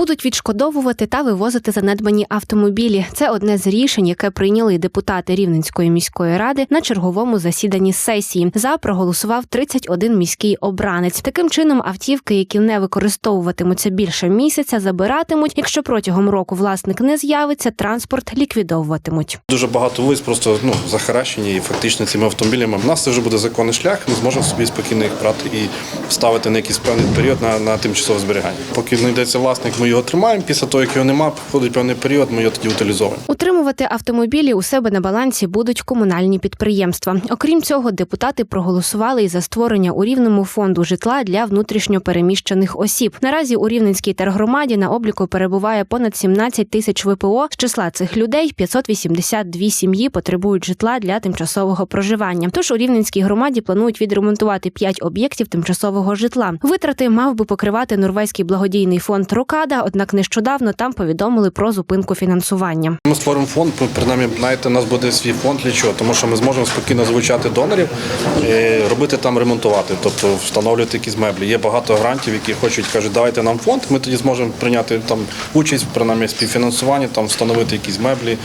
Будуть відшкодовувати та вивозити занедбані автомобілі. Це одне з рішень, яке прийняли депутати Рівненської міської ради на черговому засіданні сесії. За проголосував 31 міський обранець. Таким чином, автівки, які не використовуватимуться більше місяця, забиратимуть. Якщо протягом року власник не з'явиться, транспорт ліквідовуватимуть. Дуже багато вулиць просто ну захаращені і фактично цими автомобілями. У нас це вже буде законний шлях. Ми зможемо собі спокійно їх брати і ставити на якийсь певний період на, на тимчасове зберігання. Поки знайдеться власник, ми його тримаємо. Після того, як його немає, проходить певний період, ми його тоді утилізовуємо. Утримувати автомобілі у себе на балансі будуть комунальні підприємства. Окрім цього, депутати проголосували і за створення у рівному фонду житла для внутрішньо переміщених осіб. Наразі у Рівненській тергромаді на обліку перебуває понад 17 тисяч ВПО. З числа цих людей 582 сім'ї потребують житла для тимчасового проживання. Тож у Рівненській громаді планують відремонтувати 5 об'єктів тимчасового житла. Витрати мав би покривати норвезький благодійний фонд Рокада. Однак нещодавно там повідомили про зупинку фінансування. Ми створимо фонд, ну, принаймні, знаєте, у нас буде свій фонд для чого, тому що ми зможемо спокійно залучати донорів, і робити там ремонтувати, тобто встановлювати якісь меблі. Є багато грантів, які хочуть, кажуть, давайте нам фонд. Ми тоді зможемо прийняти там участь, принаймні співфінансування, там встановити якісь меблі,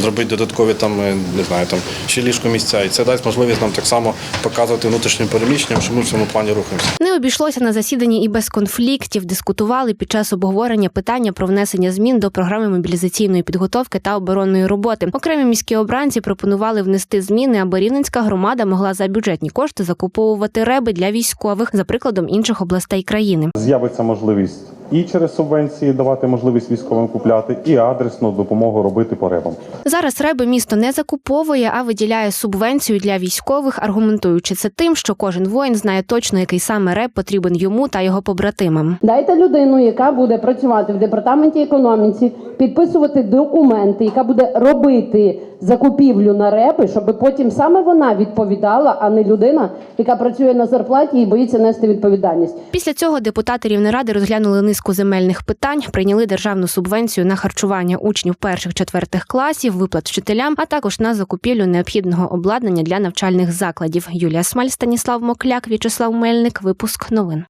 зробити додаткові там, е, не знаю, там ще ліжко місця. І це дасть можливість нам так само показувати внутрішнім переміщенням, що ми в цьому плані рухаємося. Не обійшлося на засіданні і без конфліктів. Дискутували під час обговорення питання про внесення змін до програми мобілізаційної підготовки та оборонної роботи. Окремі міські обранці пропонували внести зміни, аби рівненська громада могла за бюджетні кошти закуповувати реби для військових за прикладом інших областей країни. З'явиться можливість і через субвенції давати можливість військовим купляти, і адресну допомогу робити по ребам. Зараз реби місто не закуповує, а виділяє субвенцію для військових, аргументуючи це тим, що кожен воїн знає точно, який саме реб потрібен йому та його побратимам. Дайте людину, яка буде працювати в департаменті економіці, підписувати документи, яка буде робити закупівлю на репи, щоб потім саме вона відповідала, а не людина, яка працює на зарплаті і боїться нести відповідальність. Після цього депутати Рівнеради розглянули низку земельних питань, прийняли державну субвенцію на харчування учнів перших четвертих класів, виплат вчителям, а також на закупівлю необхідного обладнання для навчальних закладів. Юлія Смаль, Станіслав Мокляк, В'ячеслав Мельник. Випуск новин.